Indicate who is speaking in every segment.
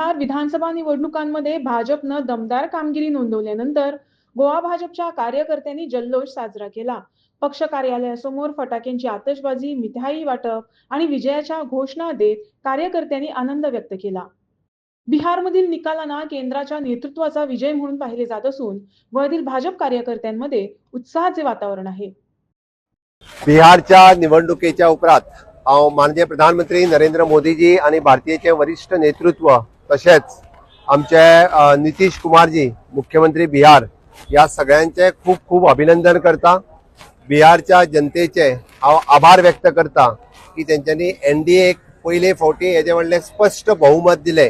Speaker 1: बिहार विधानसभा निवडणुकांमध्ये भाजपनं दमदार कामगिरी नोंदवल्यानंतर गोवा भाजपच्या कार्यकर्त्यांनी जल्लोष साजरा केला. पक्ष कार्यालयासमोर फटाक्यांची आतषबाजी मिठाई वाटप आणि विजयाच्या घोषणा देत कार्यकर्त्यांनी आनंद व्यक्त केला. बिहारमधील निकालांना केंद्राच्या नेतृत्वाचा विजय म्हणून पाहिले जात असून गोव्यातील भाजप कार्यकर्त्यांमध्ये उत्साहाचे वातावरण आहे.
Speaker 2: बिहारच्या निवडणुकीच्या उपरांत हांव माननीय प्रधानमंत्री नरेंद्र मोदीजी आणि भारतीयचे वरिष्ठ नेतृत्व तशेंच आमचे नितीश कुमारजी मुख्यमंत्री बिहार या सगळ्यांचे खूप खूप अभिनंदन करता. बिहारच्या जनतेचे हांव आभार व्यक्त करता की तेंच्यांनी एनडीएक पयले फावटी हेजे व्हडले स्पश्ट बहुमत दिले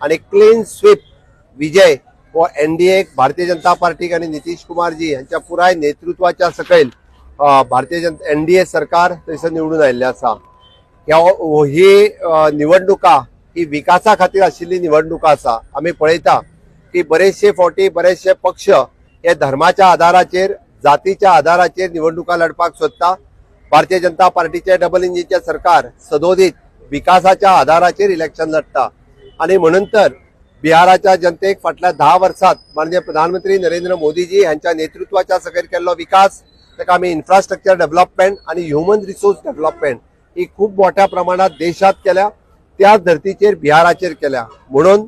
Speaker 2: आणि क्लीन स्वीप विजय हो एनडीएक भारतीय जनता पार्टीक आणि नितीश कुमारजी यांच्या पुराय नेतृत्वाच्या सकयल भारतीय जनता ए सरकार थंयसर निवडून आयिल्लें आसा ह्या ही निवडणुका ही विकासा खातीर आशिल्ली निवडणुका आसा आमी पळयता की बरेचशे फावटी बरेचशे पक्ष हे धर्माच्या आधाराचेर जातीच्या आधाराचेर निवडणुका लढपाक सोदता. भारतीय जनता पार्टीचे डबल इंजिनचे सरकार सदोदीत विकासाच्या आधाराचेर इलेक्शन लढता. आणि म्हणून तर बिहाराच्या जनतेक फाटल्या धा वर्सात माननीय प्रधानमंत्री नरेंद्र मोदीजी यांच्या नेतृत्वाच्या सकयल केल्लो विकास ताका आमी इन्फ्रास्ट्रक्चर डेव्हलपमेंट आणि ह्युमन रिसोर्स डेव्हलपमेंट ही खूप मोठ्या प्रमाणात देशात केल्या. त्याच धर्तीचेर बिहाराचेर केल्या. म्हणून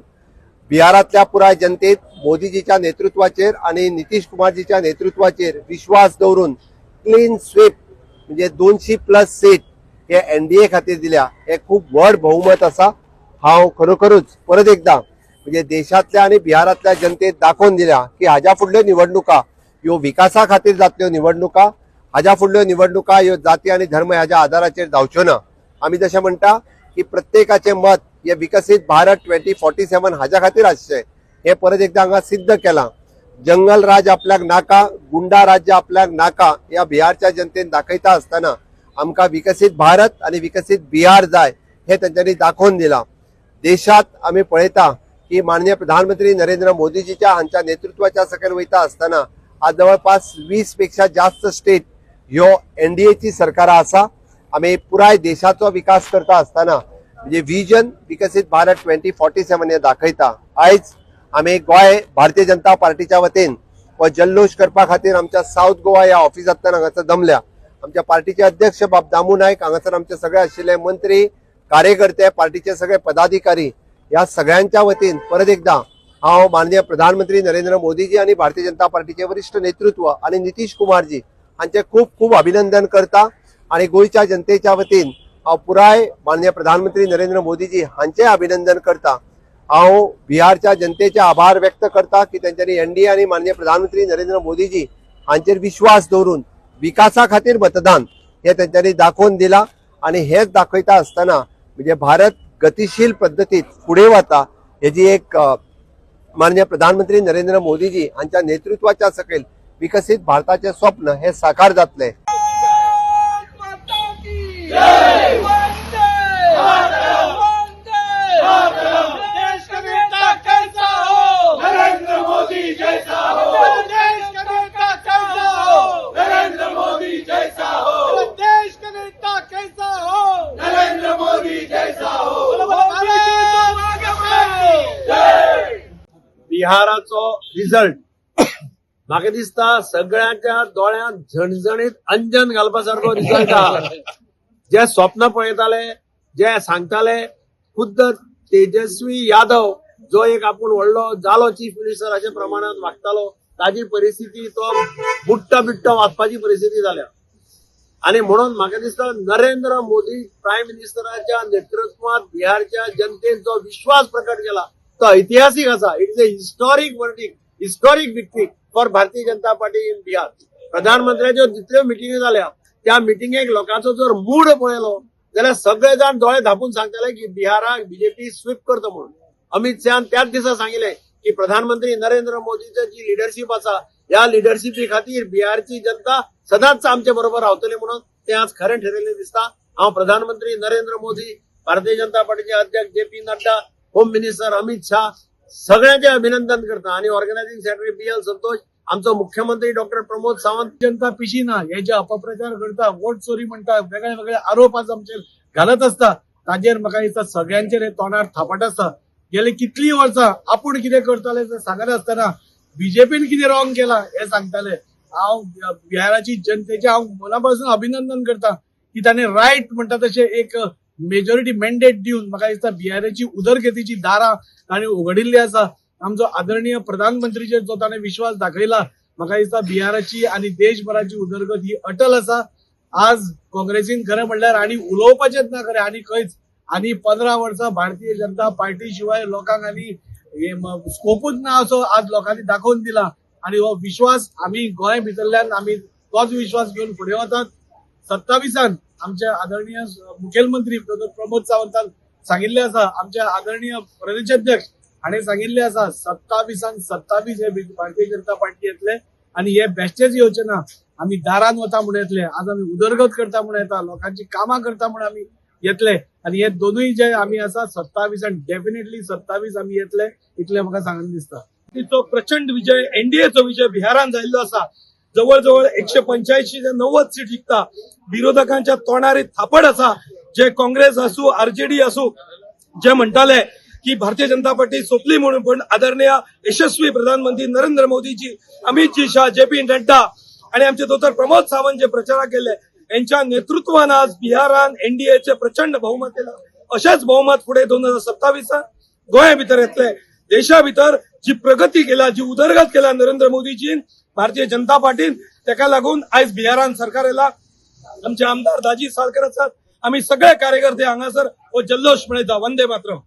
Speaker 2: बिहारातल्या पुराय जनतेत मोदीजीच्या नेतृत्वाचेर आणि नितीश कुमारजीच्या नेतृत्वाचेर विश्वास दवरून क्लीन स्वीप म्हणजे दोनशे प्लस सीट हे एनडीए खातीर दिल्या. हे खूप व्हड बहुमत आसा हांव खरोखरूच परत एकदा म्हणजे देशातल्या आणि बिहारातल्या जनतेत दाखोवन दिल्या की हाज्या फुडल्यो निवडणुका ह्यो विकासा खातीर जातल्यो निवडणुका हाज्या फुडल्यो निवडणुका ह्यो जाती आणि धर्म ह्याच्या आधाराचेर जावच्यो ना. आमी जशें म्हणटा की प्रत्येकाचे मत हे विकसीत भारत ट्वेंटी फोर्टी सेवन हाज्या खातीर आसचें हे परत एकदा हांगा सिद्ध केलां. जंगल राज आपल्याक नाका गुंडा राज्य आपल्याक नाका या बिहारच्या जनतेन दाखयता आसतना आमकां विकसीत भारत आणि विकसीत बिहार जाय हे त्यांच्यानी दाखोवन दिलां. देशात आमी पळयता की माननीय प्रधानमंत्री नरेंद्र मोदीजीच्या हांच्या नेतृत्वाच्या सकयल वयता आसतना आज जवळपास वीसपेक्षा जास्त स्टेट ह्यो एनडीएची सरकारां आसा. आमी पुराय देशाचो विकास करता आसतना म्हणजे विजन विकसीत भारत ट्वेंटी फोर्टी सेवन हे दाखयता. आयज आमी गोंय भारतीय जनता पार्टीच्या वतीन हो जल्लोष करपा खातीर आमच्या साऊथ गोवा या ऑफिसांतल्यान हांगासर जमल्या आमच्या पार्टीचे अध्यक्ष बाब दामू नायक हांगासर आमचे सगळे आशिल्ले मंत्री कार्यकर्ते पार्टीचे सगळे पदाधिकारी या सगळ्यांच्या वतीन परत एकदा हांव माननीय प्रधानमंत्री नरेंद्र मोदीजी आणि भारतीय जनता पार्टीचे वरिष्ठ नेतृत्व आणि नितीश कुमारजी हांचे खूप खूप अभिनंदन करता. आणि गोंयच्या जनतेच्या वतीन हांव पुराय माननीय प्रधानमंत्री नरेंद्र मोदीजी हांचे अभिनंदन करता. हांव बिहारच्या जनतेचे आभार व्यक्त करता की त्यांच्यानी एनडीए आणि माननीय प्रधानमंत्री नरेंद्र मोदीजी हांचेर विश्वास दवरून विकासा खातीर मतदान हे तेंच्यांनी दाखोवन दिला आणि हेच दाखयता आसतना म्हणजे भारत गतिशील पद्धतीत फुडें वता हेजी एक माननीय प्रधानमंत्री नरेंद्र मोदीजी हांच्या नेतृत्वाच्या सकयल विकसीत भारताचे स्वप्न हे साकार जातले
Speaker 3: माता की जय वंदे वंदे देश का नेता कैसा हो नरेंद्र मोदी जैसा हो देश का नेता कैसा हो नरेंद्र मोदी जैसा हो देश का नेता कैसा हो नरेंद्र मोदी जैसा हो
Speaker 4: रिजल्ट रिझल्ट. म्हाका दिसता सगळ्यांच्या दोळ्यांत झणझणीत अंजन घालपा सारको रिझल्ट आहा जे स्वप्न पळयताले जे सांगताले खुद्द तेजस्वी यादव जो एक आपूण व्हडलो जालो चीफ मिनिस्टर अशा प्रमाणात वागतालो. ताजी परिस्थिती तो बुट्ट बिट्ट वाचपाची परिस्थिती जाल्या आणि म्हणून म्हाका दिसता नरेंद्र मोदी प्रायम मिनिस्टराच्या नेतृत्वात बिहारच्या जनतेन जो विश्वास प्रकट केला तो ऐतिहासिक असा. It is a historic verdict historic victory for Bharatiya Janata Party in Bihar प्रधानमंत्र्याच्यो जितल्यो मिटिंगी जाल्या त्या मिटिंगेक लोकांचो जर मूड पळयलो जाल्यार सगळे जाण दोळे धापून सांगताले की बिहाराक बीजेपी स्वीप करता म्हणून अमित शहान त्याच दिसा सांगिले की प्रधानमंत्री नरेंद्र मोदीची जी लिडरशीप आसा या लिडरशिपी खातीर बिहारची जनता सदांच आमचे बरोबर रावतली म्हणून ते आज खरें ठरयलें दिसता हांव प्रधानमंत्री नरेंद्र मोदी भारतीय जनता पार्टीचे अध्यक्ष J P Nadda home minister Amit Shah सगळ्यांचे अभिनंदन करता. आणि organising secretary B L Santosh आमचो मुख्यमंत्री डॉक्टर प्रमोद सावंत.
Speaker 5: जनता पिशीना जे अपप्रचार करता वोट चोरी म्हणटा वेगळे वेगळे आरोप आज आमचेर घालत असता ताजेर म्हाका दिसता सगळ्यांचेर हे तोंडार थापट आसता गेली कितली वर्सां आपूण कितें करताले तें सांगनासतना बीजेपीन कितें रॉंग केला हे सांगताले. हांव बिहाराची जनतेचे हांव मना पासून अभिनंदन करता की ताणें रायट म्हणटा तशें एक मेजॉरिटी मॅन्डेट दिवन म्हाका दिसता बिहाराची उदरगतीची दारां ताणें उगडिल्ली आसा आमचो आदरणीय प्रधानमंत्रीचेर जो ताणें विश्वास दाखयला म्हाका दिसता बिहाराची आनी देशभराची उदरगत ही अटल आसा आज काँग्रेसीन खरें म्हणल्यार आनी उलोवपाचेंच ना खरें आनी खंयच आनी पंदरा वर्सां भारतीय जनता पार्टी शिवाय लोकांक आनी स्कोपूच ना असो आज लोकांनी दाखोवन दिला. आनी हो विश्वास आमी गोंय भितरल्यान आमी तोच विश्वास घेवन फुडें वतात. सत्तावीसान आमच्या आदरणीय मुखेलमंत्री प्रमोद सावंतान सांगिल्ले आसा आमचे आदरणीय प्रदेशाध्यक्ष हाणें सांगिल्ले आसा सत्तावीसान सत्तावीस हे भारतीय जनता पार्टी येतले आनी हे बेश्टेच येवचे ना आमी दारान वता म्हूण येतले. आज आमी उदरगत करता म्हूण येता लोकांची कामां करता म्हूण आमी येतले. आनी हे दोनूय जे आमी आसा सत्तावीसान डेफिनेटली सत्तावीस आमी येतले इतले म्हाका सांगन दिसता
Speaker 6: तिचो प्रचंड विजय एनडीएचो विजय बिहारान जाल्लो आसा जवळ जवळ एकशे पंच्याऐंशी ते नव्वद सीट जिंकता विरोधकांच्या तोंडारी थापड आसा जे काँग्रेस असू आरजेडी असू जे म्हणटाले की भारतीय जनता पार्टी सोपली म्हणून पण आदरणीय यशस्वी प्रधानमंत्री नरेंद्र मोदीजी अमितजी शाह जे पी नड्डा आणि आमचे दोतर प्रमोद सावंत जे प्रचाराक गेले यांच्या नेतृत्वान आज बिहारान एनडीएचे प्रचंड बहुमत येयला अशेंच बहुमत फुडें दोन हजार सत्तावीसात गोंया भितर येतले. देशा भितर जी प्रगती केल्या जी उदरगत केला नरेंद्र मोदीजीन भारतीय जनता पार्टीन तेका लागून आयज बिहारान सरकार येला आमचे आमदार दाजी साळकर आसात आम्ही सगळे कार्यकर्ते हांगासर हो जल्लोष मनयता वंदे मातरम.